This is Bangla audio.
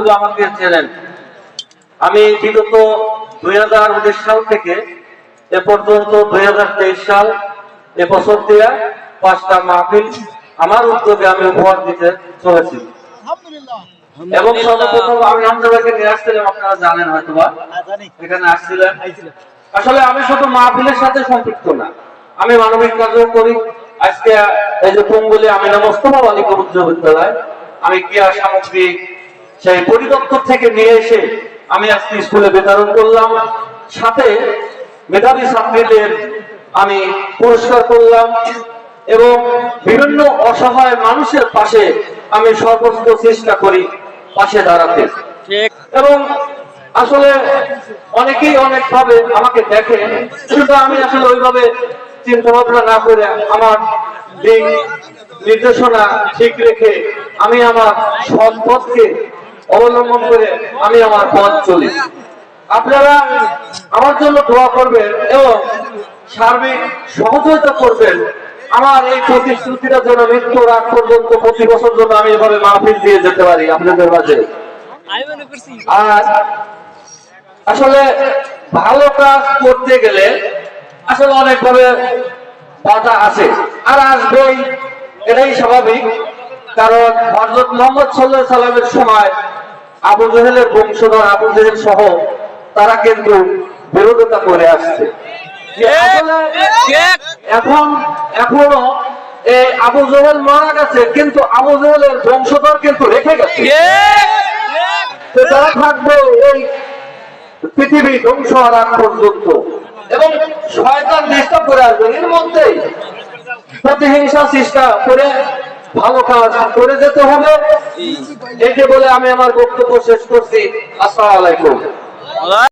হয়তো আমাকে চেনেন আমি বিগত দুই হাজার উনিশ সাল থেকে এ পর্যন্ত দুই হাজার তেইশ সাল এ বছর দিয়ে পাঁচটা মাহফিল আমার উদ্যোগে আমি উপহার দিতে চলেছি। এবং সর্বপ্রথম আমি আমদাবাকে নিয়ে আসছিলাম আপনারা জানেন হয়তো বা এখানে আসছিলেন। আসলে আমি শুধু মাহফিলের সাথে সম্পৃক্ত না আমি মানবিক কাজও করি। আজকে এই যে পঙ্গুলি আমিনা মোস্তফা বালিকা উচ্চ বিদ্যালয় আমি ক্রিয়া সামগ্রী সেই পরিদপ্তর থেকে নিয়ে এসে আমি আজকে স্কুলে বিতরণ করলাম। সাথে মেধাবী ছাত্রীদের আমি পুরস্কার করলাম এবং বিভিন্ন অসহায় মানুষের পাশে আমি সর্বোচ্চ চেষ্টা করি পাশে দাঁড়াতে। এবং আসলে অনেকেই অনেক ভাবে আমাকে দেখে কিন্তু আমি আসলে ওইভাবে চিন্তা ভাবনা না করে আমার দিক নির্দেশনা ঠিক রেখে আমি আমার সৎ পথকে অবলম্বন করে আমি আমার পথ চলি। আপনারা আমার জন্য দোয়া করবেন এবং সার্বিক সহযোগিতা করবেন। আমার এই প্রতিশ্রুতিটা যেন মৃত্যুর আগ পর্যন্ত প্রতি বছর জন্য আমি এভাবে মাহফিল দিয়ে যেতে পারি আপনাদের মাঝে। আর আসলে ভালো কাজ করতে গেলে আসলে অনেকভাবে বাধা আছে। আর আসবেই, এটাই স্বাভাবিক। কারণ হজরত মোহাম্মদ সাল্লাহ সাল্লামের সময় আবু জেহেলের বংশধর আবু জেহেল সহ তারা কিন্তু বিরোধিতা করে আসছে। এখন এখনও এই আবু জহেল মারা গেছে কিন্তু আবু জহেলের বংশধর কিন্তু রেখে গেছে। তারা থাকবে এই পৃথিবী ধ্বংস হওয়ার আগ পর্যন্ত এবং শয়তান ডিস্টার্ব করে আসবে। এর মধ্যেই প্রতিহিংসা চেষ্টা করে ভালো কাজ করে যেতে হবে। এই যে বলে আমি আমার বক্তব্য শেষ করছি। আসসালাম আলাইকুম।